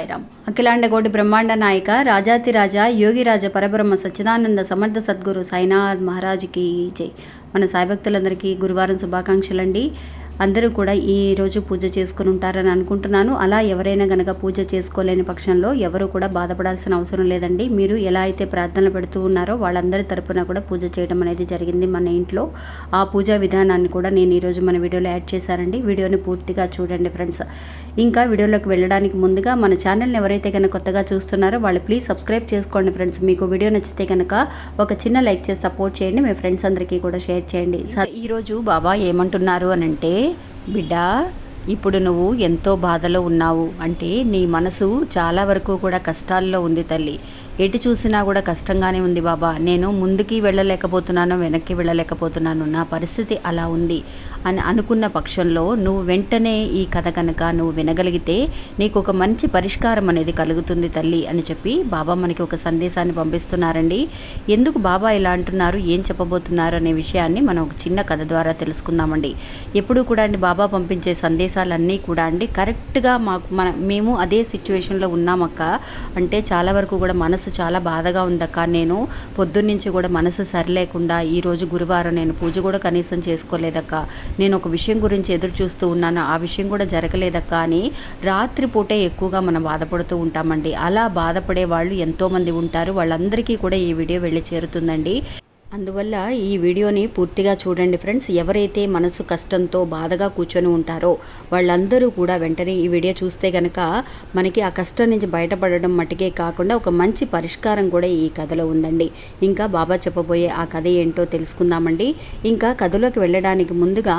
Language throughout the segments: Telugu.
సాయిరామ్ అఖిలాండకోటి బ్రహ్మాండ నాయక రాజాతిరాజ యోగిరాజ పరబ్రహ్మ సచ్చిదానంద సమర్థ సద్గురు సాయినాథ్ మహారాజుకి జై. మన సాయి భక్తులందరికీ గురువారం శుభాకాంక్షలండి. అందరూ కూడా ఈ రోజు పూజ చేసుకుని ఉంటారని అనుకుంటున్నాను. అలా ఎవరైనా గనక పూజ చేసుకోలేని పక్షంలో ఎవరు కూడా బాధపడాల్సిన అవసరం లేదండి. మీరు ఎలా అయితే ప్రార్థనలు పెడుతూ ఉన్నారో వాళ్ళందరి తరపున కూడా పూజ చేయడం అనేది జరిగింది మన ఇంట్లో. ఆ పూజా విధానాన్ని కూడా నేను ఈరోజు మన వీడియోలో యాడ్ చేశానండి. వీడియోని పూర్తిగా చూడండి ఫ్రెండ్స్. ఇంకా వీడియోలోకి వెళ్ళడానికి ముందుగా మన ఛానల్ని ఎవరైతే కనుక కొత్తగా చూస్తున్నారో వాళ్ళు ప్లీజ్ సబ్స్క్రైబ్ చేసుకోండి ఫ్రెండ్స్. మీకు వీడియో నచ్చితే కనుక ఒక చిన్న లైక్ చేసి సపోర్ట్ చేయండి. మీ ఫ్రెండ్స్ అందరికీ కూడా షేర్ చేయండి. ఈరోజు బాబా ఏమంటున్నారు అని అంటే బిడ్డ ఇప్పుడు నువ్వు ఎంతో బాధలో ఉన్నావు అంటే నీ మనసు చాలా వరకు కూడా కష్టాల్లో ఉంది తల్లి. ఎటు చూసినా కూడా కష్టంగానే ఉంది బాబా. నేను ముందుకి వెళ్ళలేకపోతున్నాను వెనక్కి వెళ్ళలేకపోతున్నాను. నా పరిస్థితి అలా ఉంది అని అనుకున్న పక్షంలో నువ్వు వెంటనే ఈ కథ కనుక నువ్వు వినగలిగితే నీకు ఒక మంచి పరిష్కారం అనేది కలుగుతుంది తల్లి అని చెప్పి బాబా మనకి ఒక సందేశాన్ని పంపిస్తున్నారండి. ఎందుకు బాబా ఇలా అంటున్నారు? ఏం చెప్పబోతున్నారు? అనే విషయాన్ని మనం ఒక చిన్న కథ ద్వారా తెలుసుకుందామండి. ఎప్పుడు కూడా అండి బాబా పంపించే సందేశం సందేశాలన్నీ కూడా అండి. కరెక్ట్గా మాకు మన మేము అదే సిచ్యువేషన్లో ఉన్నామక్క. అంటే చాలా వరకు కూడా మనసు చాలా బాధగా ఉందక్క. నేను పొద్దున్నుంచి కూడా మనసు సరిలేకుండా ఈరోజు గురువారం నేను పూజ కూడా కనీసం చేసుకోలేదక్క. నేను ఒక విషయం గురించి ఎదురు చూస్తూ ఉన్నాను. ఆ విషయం కూడా జరగలేదక్క అని రాత్రిపూటే ఎక్కువగా మనం బాధపడుతూ ఉంటామండి. అలా బాధపడే వాళ్ళు ఎంతోమంది ఉంటారు. వాళ్ళందరికీ కూడా ఈ వీడియో వెళ్ళి చేరుతుందండి. అందువల్ల ఈ వీడియోని పూర్తిగా చూడండి ఫ్రెండ్స్. ఎవరైతే మనసు కష్టంతో బాధగా కూర్చొని ఉంటారో వాళ్ళందరూ కూడా వెంటనే ఈ వీడియో చూస్తే కనుక మనకి ఆ కష్టం నుంచి బయటపడడం మట్టుకే కాకుండా ఒక మంచి పరిష్కారం కూడా ఈ కథలో ఉందండి. ఇంకా బాబా చెప్పబోయే ఆ కథ ఏంటో తెలుసుకుందామండి. ఇంకా కథలోకి వెళ్ళడానికి ముందుగా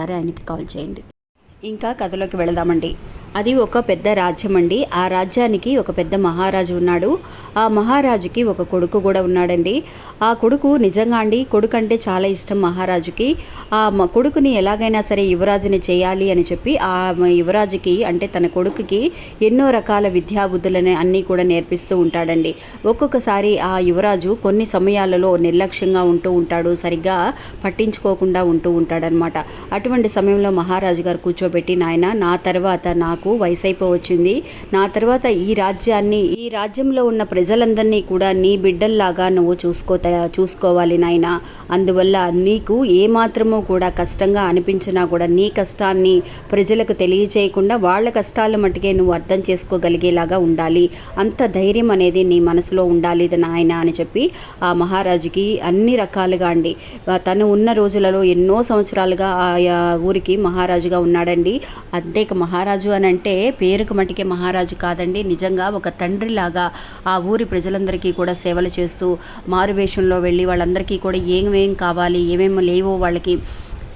ఆయనకి కాల్ చేయండి. ఇంకా కథలోకి వెళదామండి. అది ఒక పెద్ద రాజ్యం అండి ఆ రాజ్యానికి ఒక పెద్ద మహారాజు ఉన్నాడు. ఆ మహారాజుకి ఒక కొడుకు కూడా ఉన్నాడండి. ఆ కొడుకు నిజంగా అండి కొడుకు అంటే చాలా ఇష్టం మహారాజుకి. ఆ కొడుకుని ఎలాగైనా సరే యువరాజుని చేయాలి అని చెప్పి ఆ యువరాజుకి అంటే తన కొడుకుకి ఎన్నో రకాల విద్యాబుద్ధులని అన్నీ కూడా నేర్పిస్తూ ఉంటాడండి. ఒక్కొక్కసారి ఆ యువరాజు కొన్ని సమయాలలో నిర్లక్ష్యంగా ఉంటూ ఉంటాడు. సరిగ్గా పట్టించుకోకుండా ఉంటూ ఉంటాడనమాట అటువంటి సమయంలో మహారాజు గారు కూర్చోబెట్టి నాయన నా తర్వాత నాకు నాకు వయసైపోవచ్చింది. నా తర్వాత ఈ రాజ్యాన్ని ఈ రాజ్యంలో ఉన్న ప్రజలందరినీ కూడా నీ బిడ్డల్లాగా నువ్వు చూసుకో చూసుకోవాలి నాయన. అందువల్ల నీకు ఏమాత్రము కూడా కష్టంగా అనిపించినా కూడా నీ కష్టాన్ని ప్రజలకు తెలియచేయకుండా వాళ్ళ కష్టాలు మట్టుకే నువ్వు అర్థం చేసుకోగలిగేలాగా ఉండాలి. అంత ధైర్యం అనేది నీ మనసులో ఉండాలి నాయన అని చెప్పి ఆ మహారాజుకి అన్ని రకాలుగా అండి. తను ఉన్న రోజులలో ఎన్నో సంవత్సరాలుగా ఆ ఊరికి మహారాజుగా ఉన్నాడండి. అంతేక మహారాజు అని అంటే పేరుకు మటుకే మహారాజు కాదండి. నిజంగా ఒక తండ్రిలాగా ఆ ఊరి ప్రజలందరికీ కూడా సేవలు చేస్తూ మారువేషంలో వెళ్ళి వాళ్ళందరికీ కూడా ఏమేం కావాలి ఏమేమి లేవో వాళ్ళకి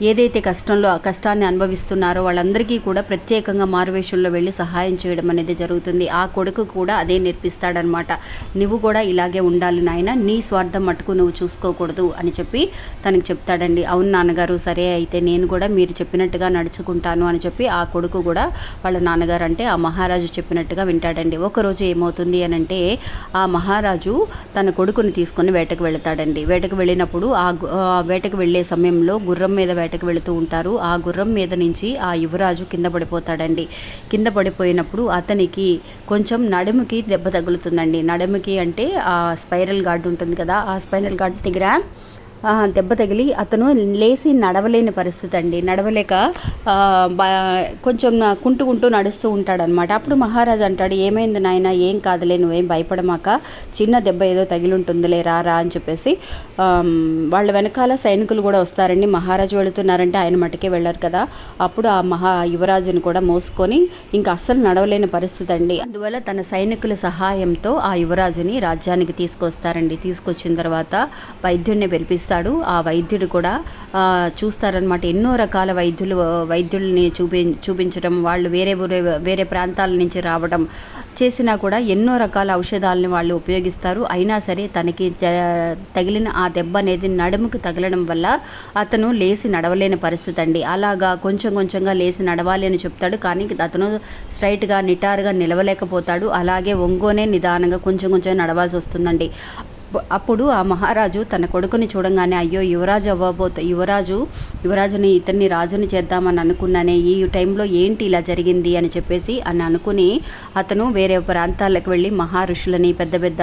ఏదైతే కష్టంలో ఆ కష్టాన్ని అనుభవిస్తున్నారో వాళ్ళందరికీ కూడా ప్రత్యేకంగా మారువేషంలో వెళ్ళి సహాయం చేయడం అనేది జరుగుతుంది. ఆ కొడుకు కూడా అదే నేర్పిస్తాడనమాట. నువ్వు కూడా ఇలాగే ఉండాలి నాయన నీ స్వార్థం మట్టుకు నువ్వు చూసుకోకూడదు అని చెప్పి తనకి చెప్తాడండి. అవును నాన్నగారు సరే అయితే నేను కూడా మీరు చెప్పినట్టుగా నడుచుకుంటాను అని చెప్పి ఆ కొడుకు కూడా వాళ్ళ నాన్నగారు అంటే ఆ మహారాజు చెప్పినట్టుగా వింటాడండి. ఒకరోజు ఏమవుతుంది అని అంటే ఆ మహారాజు తన కొడుకుని తీసుకొని వేటకు వెళతాడండి. వేటకు వెళ్ళినప్పుడు ఆ వేటకు వెళ్ళే సమయంలో గుర్రం మీద బయటకు వెళుతూ ఉంటారు. ఆ గుర్రం మీద నుంచి ఆ యువరాజు కింద పడిపోతాడండి. కింద పడిపోయినప్పుడు అతనికి కొంచెం నడుముకి దెబ్బ తగులుతుందండి. నడుముకి అంటే ఆ స్పైరల్ గార్డ్ ఉంటుంది కదా ఆ స్పైరల్ గార్డ్ దగ్గర దెబ్బ తగిలి అతను లేచి నడవలేని పరిస్థితి అండి. నడవలేక బా- కొంచెం కుంటుకుంటూ నడుస్తూ ఉంటాడనమాట. అప్పుడు మహారాజు అంటాడు ఏమైంది నాయన? ఏం కాదులే నువ్వేం భయపడమాక. చిన్న దెబ్బ ఏదో తగిలి ఉంటుందిలే రా రా అని చెప్పేసి వాళ్ళ వెనకాల సైనికులు కూడా వస్తారండి. మహారాజు వెళుతున్నారంటే ఆయన మటుకే వెళ్ళారు కదా. అప్పుడు ఆ మహా యువరాజుని కూడా మోసుకొని ఇంకా అస్సలు నడవలేని పరిస్థితి అండి. అందువల్ల తన సైనికుల సహాయంతో ఆ యువరాజుని రాజ్యానికి తీసుకొస్తారండి. తీసుకొచ్చిన తర్వాత వైద్యుడిని చూస్తాడు ఆ వైద్యుడు కూడా చూస్తారనమాట ఎన్నో రకాల వైద్యులు వైద్యుల్ని చూపి చూపించడం వాళ్ళు వేరే ఊరే వేరే ప్రాంతాల నుంచి రావడం చేసినా కూడా ఎన్నో రకాల ఔషధాలని వాళ్ళు ఉపయోగిస్తారు. అయినా సరే తనకి తగిలిన ఆ దెబ్బ అనేది నడుముకు తగలడం వల్ల అతను లేచి నడవలేని పరిస్థితి అండి. అలాగా కొంచెం కొంచెంగా లేచి నడవాలి అని చెప్తాడు. కానీ అతను స్ట్రైట్గా నిటారుగా నిలవలేకపోతాడు. అలాగే ఒంగోనే నిదానంగా కొంచెం కొంచెం నడవాల్సి వస్తుందండి. అప్పుడు ఆ మహారాజు తన కొడుకుని చూడంగానే అయ్యో యువరాజు అవ్వబోత యువరాజు యువరాజుని ఇతన్ని రాజుని చేద్దామని అనుకున్నానే ఈ టైంలో ఏంటి ఇలా జరిగింది? అని చెప్పేసి అని అనుకుని అతను వేరే ప్రాంతాలకు వెళ్ళి మహర్షులని పెద్ద పెద్ద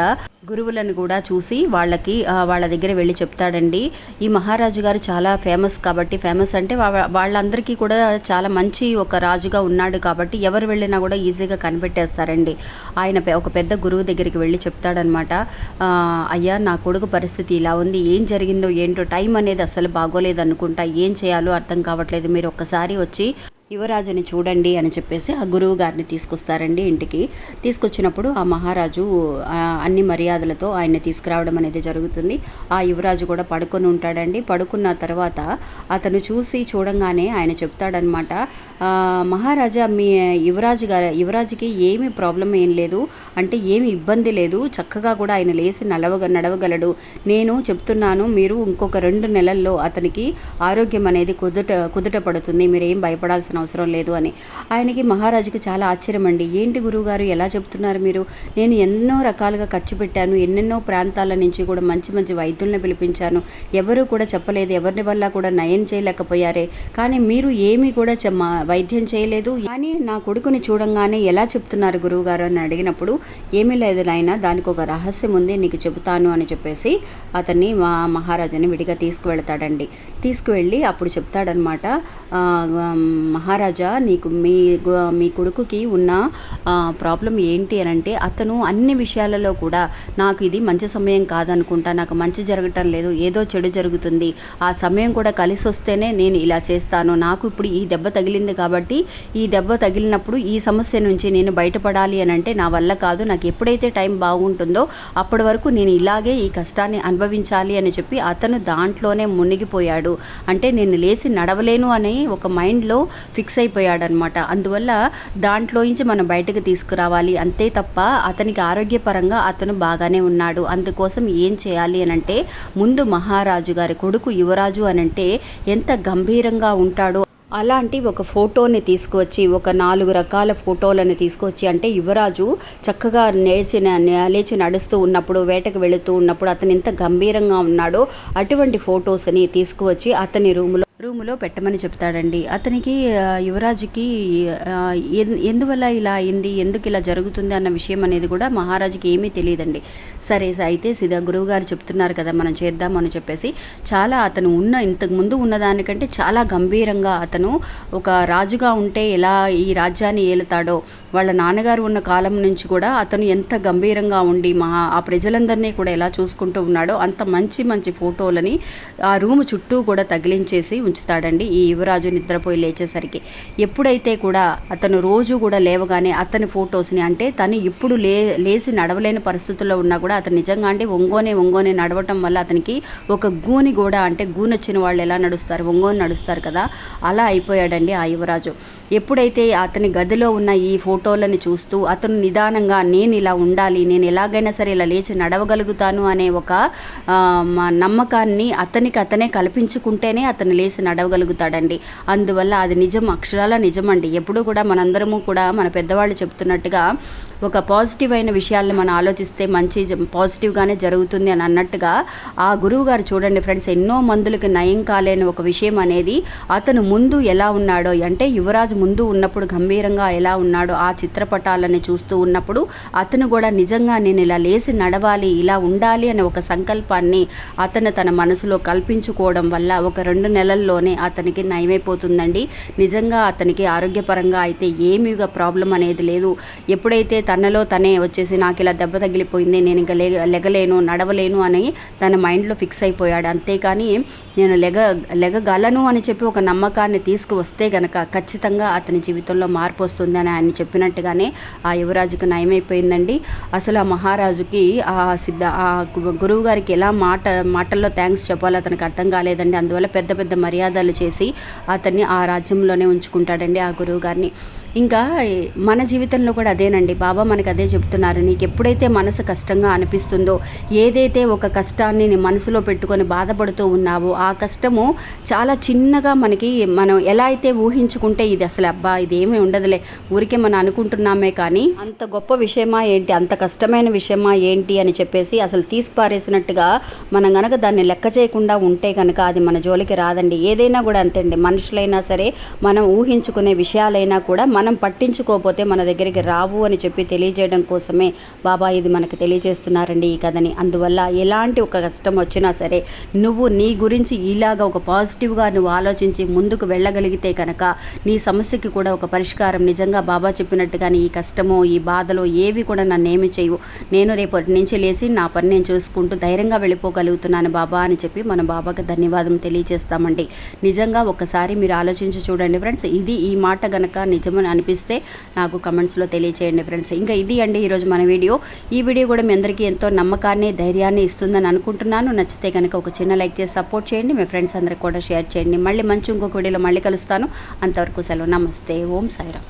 గురువులను కూడా చూసి వాళ్ళకి వాళ్ళ దగ్గర వెళ్ళి చెప్తాడండి. ఈ మహారాజు గారు చాలా ఫేమస్ కాబట్టి ఫేమస్ అంటే వాళ్ళందరికీ కూడా చాలా మంచి ఒక రాజుగా ఉన్నాడు కాబట్టి ఎవరు వెళ్ళినా కూడా ఈజీగా కనిపెట్టేస్తారండి. ఆయన ఒక పెద్ద గురువు దగ్గరికి వెళ్ళి చెప్తాడనమాట. అయ్యా నా కొడుకు పరిస్థితి ఇలా ఉంది. ఏం జరిగిందో ఏంటో టైం అనేది అసలు బాగోలేదు అనుకుంటా ఏం చేయాలో అర్థం కావట్లేదు. మీరు ఒక్కసారి వచ్చి యువరాజుని చూడండి అని చెప్పేసి ఆ గురువు గారిని తీసుకొస్తారండి ఇంటికి. తీసుకొచ్చినప్పుడు ఆ మహారాజు అన్ని మర్యాదలతో ఆయన్ని తీసుకురావడం అనేది జరుగుతుంది. ఆ యువరాజు కూడా పడుకొని ఉంటాడండి. పడుకున్న తర్వాత అతను చూసి చూడంగానే ఆయన చెప్తాడనమాట మహారాజా మీ యువరాజు గారు యువరాజుకి ఏమి ప్రాబ్లం ఏం లేదు. అంటే ఏమి ఇబ్బంది లేదు. చక్కగా కూడా ఆయన లేచి నడవగ నడవగలడు. నేను చెప్తున్నాను మీరు ఇంకొక రెండు నెలల్లో అతనికి ఆరోగ్యం అనేది కుదుట కుదుట పడుతుంది. మీరేం భయపడాల్సిన అవసరం లేదు అని. ఆయనకి మహారాజుకి చాలా ఆశ్చర్యం అండి. ఏంటి గురువుగారు ఎలా చెప్తున్నారు మీరు? నేను ఎన్నో రకాలుగా ఖర్చు పెట్టాను. ఎన్నెన్నో ప్రాంతాల నుంచి కూడా మంచి మంచి వైద్యుల్ని పిలిపించాను. ఎవరూ కూడా చెప్పలేదు. ఎవరిని వల్ల కూడా నయం చేయలేకపోయారే. కానీ మీరు ఏమీ కూడా చె- మా- వైద్యం చేయలేదు. కానీ నా కొడుకుని చూడంగానే ఎలా చెప్తున్నారు గురువుగారు అని అడిగినప్పుడు ఏమీ లేదు నాయన దానికి ఒక రహస్యం ఉంది నీకు చెబుతాను అని చెప్పేసి అతన్ని మా మహారాజుని విడిగా తీసుకువెళ్తాడండి. తీసుకువెళ్ళి అప్పుడు చెప్తాడనమాట మహా మహారాజా నీకు మీ మీ కొడుకుకి ఉన్న ప్రాబ్లం ఏంటి అని అంటే అతను అన్ని విషయాలలో కూడా నాకు ఇది మంచి సమయం కాదనుకుంటా నాకు మంచి జరగటం లేదు ఏదో చెడు జరుగుతుంది ఆ సమయం కూడా కలిసి వస్తేనే నేను ఇలా చేస్తాను నాకు ఇప్పుడు ఈ దెబ్బ తగిలింది కాబట్టి ఈ దెబ్బ తగిలినప్పుడు ఈ సమస్య నుంచి నేను బయటపడాలి అని అంటే నా వల్ల కాదు నాకు ఎప్పుడైతే టైం బాగుంటుందో అప్పటి వరకు నేను ఇలాగే ఈ కష్టాన్ని అనుభవించాలి అని చెప్పి అతను దాంట్లోనే మునిగిపోయాడు. అంటే నేను లేచి నడవలేను అని ఒక మైండ్లో ఫిక్స్ అయిపోయాడనమాట. అందువల్ల దాంట్లోంచి మనం బయటకు తీసుకురావాలి. అంతే తప్ప అతనికి ఆరోగ్యపరంగా అతను బాగానే ఉన్నాడు. అందుకోసం ఏం చేయాలి అని అంటే ముందు మహారాజు గారి కొడుకు యువరాజు అని అంటే ఎంత గంభీరంగా ఉంటాడో అలాంటి ఒక ఫోటోని తీసుకువచ్చి ఒక నాలుగు రకాల ఫోటోలను తీసుకొచ్చి అంటే యువరాజు చక్కగా నేసిన లేచి నడుస్తూ ఉన్నప్పుడు వేటకు వెళుతూ ఉన్నప్పుడు అతను ఎంత గంభీరంగా ఉన్నాడో అటువంటి ఫొటోస్ని తీసుకువచ్చి అతని రూములో రూములో పెట్టమని చెప్తాడండి. అతనికి యువరాజుకి ఎన్- ఎందువల్ల ఇలా అయింది? ఎందుకు ఇలా జరుగుతుంది అన్న విషయం అనేది కూడా మహారాజుకి ఏమీ తెలియదండి. సరే అయితే సిద్ధ గురువుగారు చెప్తున్నారు కదా మనం చేద్దాం అని చెప్పేసి. చాలా అతను ఉన్న ఇంతకు ముందు ఉన్నదానికంటే చాలా గంభీరంగా అతను ఒక రాజుగా ఉంటే ఎలా ఈ రాజ్యాన్ని ఏలుతాడో వాళ్ళ నాన్నగారు ఉన్న కాలం నుంచి కూడా అతను ఎంత గంభీరంగా ఉండి మహా ఆ ప్రజలందరినీ కూడా ఎలా చూసుకుంటూ ఉన్నాడో అంత మంచి మంచి ఫోటోలని ఆ రూమ్ చుట్టూ కూడా తగిలించేసి ఉంచుతాడండి ఈ యువరాజు నిద్రపోయి లేచేసరికి ఎప్పుడైతే కూడా అతను రోజు కూడా లేవగానే అతని ఫొటోస్ని అంటే తను ఇప్పుడు లే లేచి నడవలేని పరిస్థితుల్లో ఉన్నా కూడా అతను నిజంగా అంటే ఒంగోనే ఒంగోనే నడవటం వల్ల అతనికి ఒక గూని కూడా అంటే గూని వచ్చిన వాళ్ళు ఎలా నడుస్తారు? ఒంగోని నడుస్తారు కదా. అలా అయిపోయాడండి ఆ యువరాజు. ఎప్పుడైతే అతని గదిలో ఉన్న ఈ ఫోటోలను చూస్తూ అతను నిదానంగా నేను ఇలా ఉండాలి నేను ఎలాగైనా సరే ఇలా లేచి నడవగలుగుతాను అనే ఒక నమ్మకాన్ని అతనికి అతనే కల్పించుకుంటేనే అతను లేచి నడవగలుగుతాడండి. అందువల్ల అది నిజం అక్షరాల నిజమండి. ఎప్పుడూ కూడా మనందరము కూడా మన పెద్దవాళ్ళు చెప్తున్నట్టుగా ఒక పాజిటివ్ అయిన విషయాలను మనం ఆలోచిస్తే మంచి పాజిటివ్గానే జరుగుతుంది అని అన్నట్టుగా ఆ గురువు గారు చూడండి ఫ్రెండ్స్ ఎన్నో మందులకు నయం కాలేని ఒక విషయం అనేది అతను ముందు ఎలా ఉన్నాడో అంటే యువరాజు ముందు ఉన్నప్పుడు గంభీరంగా ఎలా ఉన్నాడో ఆ చిత్రపటాలని చూస్తూ ఉన్నప్పుడు అతను కూడా నిజంగా నేను ఇలా లేచి నడవాలి ఇలా ఉండాలి అనే ఒక సంకల్పాన్ని అతను తన మనసులో కల్పించుకోవడం వల్ల ఒక రెండు నెలల్లోనే అతనికి నయమైపోతుందండి. నిజంగా అతనికి ఆరోగ్యపరంగా అయితే ఏమీగా ప్రాబ్లం అనేది లేదు. ఎప్పుడైతే తనలో తనే వచ్చేసి నాకు ఇలా దెబ్బ తగిలిపోయింది నేను ఇంకా లెగ లెగలేను నడవలేను అని తన మైండ్లో ఫిక్స్ అయిపోయాడు. అంతేకాని నేను లెగ లెగగలను అని చెప్పి ఒక నమ్మకాన్ని తీసుకువస్తే గనక ఖచ్చితంగా అతని జీవితంలో మార్పు వస్తుంది అని ఆయన చెప్పినట్టుగానే ఆ యువరాజుకు నయమైపోయిందండి. అసలు ఆ మహారాజుకి ఆ సిద్ధ ఆ గు- గురువు గారికి ఎలా మాట మాటల్లో థ్యాంక్స్ చెప్పాలో అతనికి అర్థం కాలేదండి. అందువల్ల పెద్ద పెద్ద మర్యాదలు చేసి అతన్ని ఆ రాజ్యంలోనే ఉంచుకుంటాడండి ఆ గురువు గారిని. ఇంకా మన జీవితంలో కూడా అదేనండి. బాబా మనకు అదే చెప్తున్నారు. నీకు ఎప్పుడైతే మనసు కష్టంగా అనిపిస్తుందో ఏదైతే ఒక కష్టాన్ని నీ మనసులో పెట్టుకొని బాధపడుతూ ఉన్నావో ఆ కష్టము చాలా చిన్నగా మనకి మనం ఎలా అయితే ఊహించుకుంటే ఇది అసలు అబ్బా ఇదేమీ ఉండదులే ఊరికే మనం అనుకుంటున్నామే కానీ అంత గొప్ప విషయమా ఏంటి అంత కష్టమైన విషయమా ఏంటి అని చెప్పేసి అసలు తీసిపారేసినట్టుగా మనం కనుక దాన్ని లెక్క చేయకుండా ఉంటే కనుక అది మన జోలికి రాదండి. ఏదైనా కూడా అంతే అండి. మనుషులైనా సరే మనం ఊహించుకునే విషయాలైనా కూడా మనం పట్టించుకోకపోతే మన దగ్గరికి రావు అని చెప్పి తెలియజేయడం కోసమే బాబా ఇది మనకు తెలియజేస్తున్నారండి ఈ కథని. అందువల్ల ఎలాంటి ఒక కష్టం వచ్చినా సరే నువ్వు నీ గురించి ఇలాగ ఒక పాజిటివ్గా నువ్వు ఆలోచించి ముందుకు వెళ్ళగలిగితే కనుక నీ సమస్యకి కూడా ఒక పరిష్కారం. నిజంగా బాబా చెప్పినట్టుగానే ఈ కష్టమో ఈ బాధలో ఏవి కూడా నన్ను ఏమి చేయవు. నేను రేపటి నుంచి లేచి నా పని నేను చూసుకుంటూ ధైర్యంగా వెళ్ళిపోగలుగుతున్నాను బాబా అని చెప్పి మనం బాబాకి ధన్యవాదం తెలియజేస్తామండి. నిజంగా ఒకసారి మీరు ఆలోచించి చూడండి ఫ్రెండ్స్ ఇది ఈ మాట గనక నిజమని అనిపిస్తే నాకు కమెంట్స్లో తెలియచేయండి ఫ్రెండ్స్. ఇంకా ఇది అండి ఈరోజు మన వీడియో. ఈ వీడియో కూడా మీ అందరికీ ఎంతో నమ్మకాన్ని ధైర్యాన్ని ఇస్తుందని అనుకుంటున్నాను. నచ్చితే కనుక ఒక చిన్న లైక్ చేసి సపోర్ట్ చేయండి. మీ ఫ్రెండ్స్ అందరికి కూడా షేర్ చేయండి. మళ్ళీ మంచి ఇంకొక వీడియోలో మళ్ళీ కలుస్తాను. అంతవరకు సెలవు. నమస్తే. ఓం సాయిరామ్.